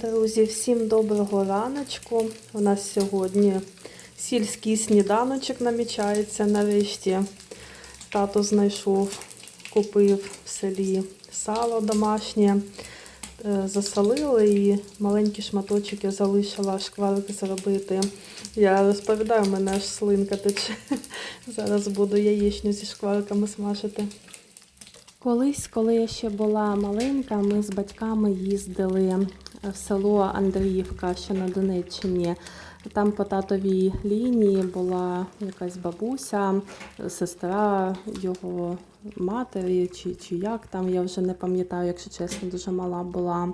Друзі, всім доброго раночку. У нас сьогодні сільський сніданочок намічається нарешті. Тато знайшов, купив в селі сало домашнє, е, засолили і маленькі шматочки залишила шкварки зробити. Я розповідаю, у мене аж слинка тече. Зараз буду яєчню зі шкварками смажити. Колись, коли я ще була маленька, ми з батьками їздили в село Андріївка, що на Донеччині. Там по татовій лінії була якась бабуся, сестра його матері, чи, чи як там, я вже не пам'ятаю, якщо чесно, дуже мала була.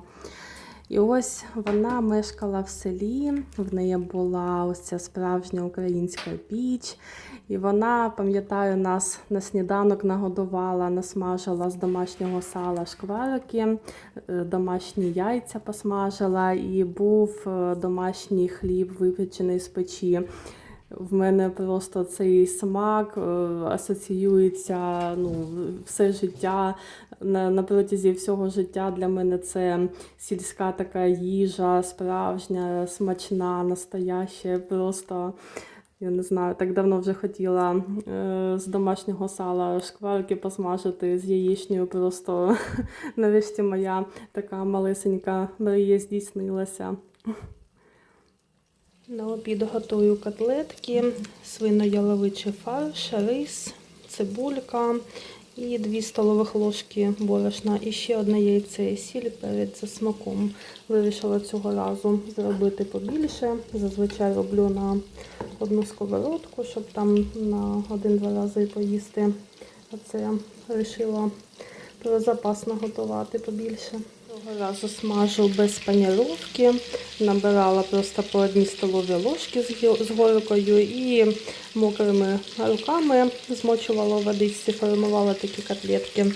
І ось вона мешкала в селі, в неї була ось ця справжня українська піч. І вона, пам'ятаю, нас на сніданок нагодувала, насмажила з домашнього сала шкварки, е, домашні яйця посмажила, і був е, домашній хліб випечений з печі. В мене просто цей смак е, асоціюється ну, все життя. На, на протязі всього життя для мене це сільська така їжа, справжня, смачна, настояща. Просто я не знаю, так давно вже хотіла е, з домашнього сала шкварки посмажити з яєчнею. Просто нарешті моя така малесенька мрія здійснилася. На обід готую котлетки, свино-яловичий фарш, рис, цибулька і 2 столових ложки борошна. І ще одне яйце і сіль перед смаком. Вирішила цього разу зробити побільше. Зазвичай роблю на одну сковородку, щоб там на один-два рази поїсти. А це вирішила про запас наготувати побільше. Цього разу смажу без паніровки. Набирала просто по одній столовій ложки з з горкою і мокрими руками змочувала в водичці, формувала такі котлетки.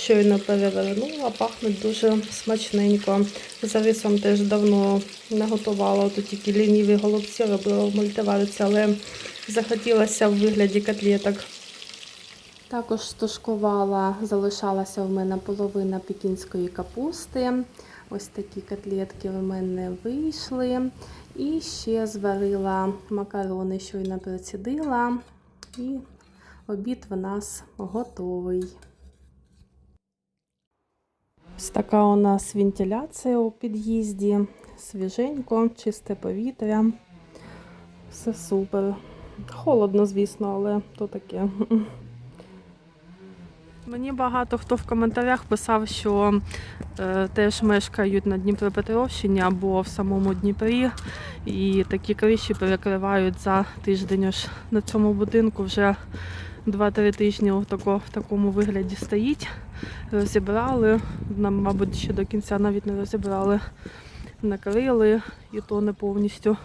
Щойно перевернула, пахнуть дуже смачненько. За рисом теж давно не готувала, тут тільки лініві голубці робила в мультиварці, але захотілося в вигляді котлеток. Також стушкувала, залишалася в мене половина пекінської капусти. Ось такі котлетки в мене вийшли. І ще зварила макарони, щойно процідила. І обід в нас готовий. Ось така у нас вентиляція у під'їзді. Свіженько, чисте повітря. Все супер. Холодно, звісно, але то таке. Мені багато хто в коментарях писав, що е, теж мешкають на Дніпропетровщині або в самому Дніпрі, і такі криші перекривають за тиждень. Аж на цьому будинку вже 2-3 тижні в, тако, в такому вигляді стоїть. Розібрали, нам, мабуть, ще до кінця навіть не розібрали, накрили, і то не повністю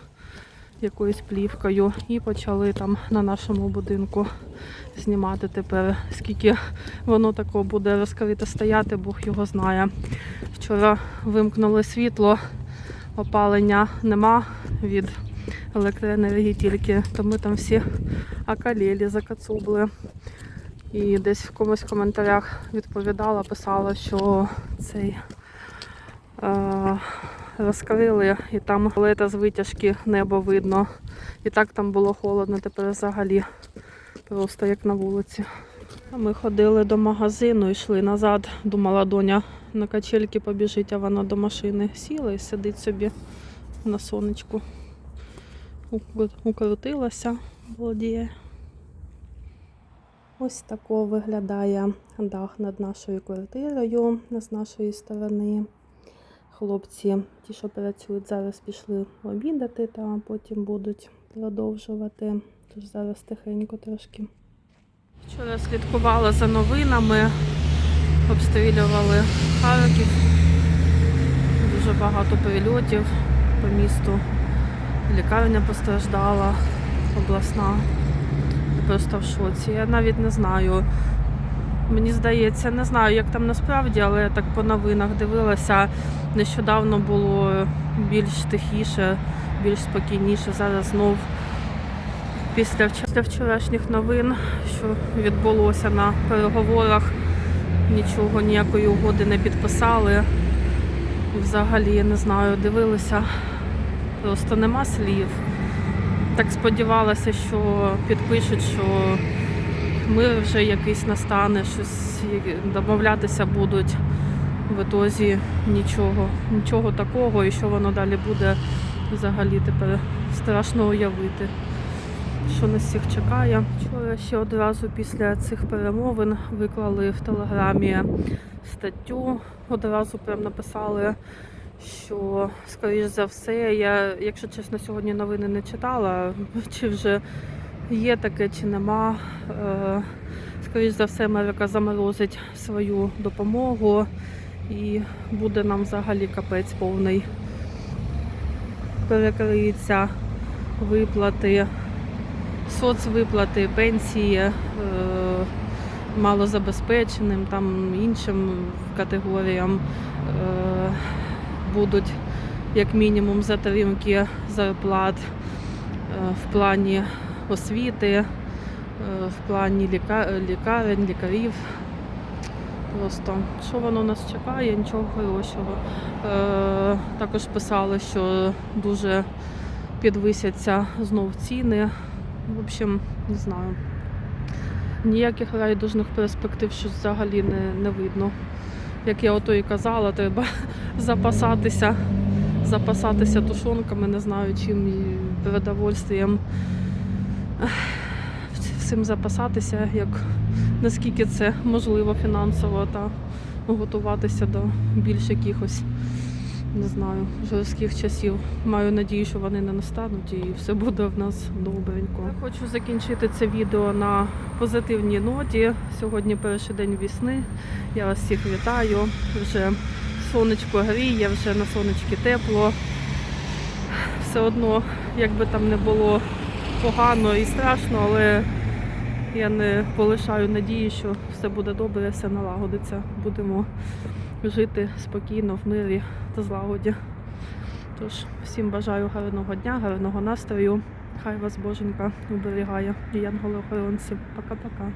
якоюсь плівкою. І почали там на нашому будинку знімати тепер, скільки воно тако буде розкрите стояти, Бог його знає. Вчора вимкнули світло, опалення нема від електроенергії тільки, то ми там всі окалєлі, закацубли. І десь в комусь в коментарях відповідала, писала, що цей е, розкрили і там лета з витяжки небо видно. І так там було холодно, тепер взагалі просто як на вулиці. Ми ходили до магазину, йшли назад. Думала, доня на качельки побіжить, а вона до машини сіла і сидить собі на сонечку. Укрутилася, володіє. Ось тако виглядає дах над нашою квартирою з нашої сторони. Хлопці, ті, що працюють зараз, пішли обідати, та потім будуть продовжувати. Тож зараз тихенько трошки. Вчора слідкувала за новинами, обстрілювали Харків. Дуже багато прильотів по місту. Лікарня постраждала, обласна. Просто в шоці. Я навіть не знаю. Мені здається, не знаю, як там насправді, але я так по новинах дивилася. Нещодавно було більш тихіше, більш спокійніше. Зараз знов після вчорашніх новин, що відбулося на переговорах, нічого, ніякої угоди не підписали. взагалі не знаю, дивилися, просто нема слів. Так сподівалася, що підпишуть, що мир вже якийсь настане, щось домовлятися будуть. В ітозі нічого, нічого такого, і що воно далі буде взагалі тепер страшно уявити, що нас всіх чекає. Вчора ще одразу після цих перемовин виклали в телеграмі статтю, одразу прям написали, що, скоріш за все, я, якщо чесно, сьогодні новини не читала, чи вже є таке, чи нема. Е, Скоріш за все, Америка заморозить свою допомогу і буде нам взагалі капець повний. Перекриються виплати, соцвиплати, пенсії е, малозабезпеченим, там іншим категоріям е, будуть як мінімум затримки зарплат в плані освіти, е, в плані ліка... лікарень, лікарів. Просто що воно нас чекає, нічого хорошого. Е, також писали, що дуже підвисяться знов ціни. В общем, не знаю. Ніяких райдужних перспектив щось взагалі не, не видно. Як я ото і казала, треба запасатися, запасатися тушонками, не знаю чим і продовольствієм. Всім запасатися, як наскільки це можливо фінансово та готуватися до більш якихось, не знаю, жорстких часів. Маю надію, що вони не настануть і все буде в нас добренько. Я хочу закінчити це відео на позитивній ноті. Сьогодні перший день весни. Я вас всіх вітаю. Вже сонечко гріє, вже на сонечки тепло. Все одно, як би там не було погано і страшно, але я не полишаю надії, що все буде добре, все налагодиться. Будемо жити спокійно, в мирі та злагоді. Тож, всім бажаю гарного дня, гарного настрою. Хай вас Боженька оберігає. І янголи охоронці. Пока-пока.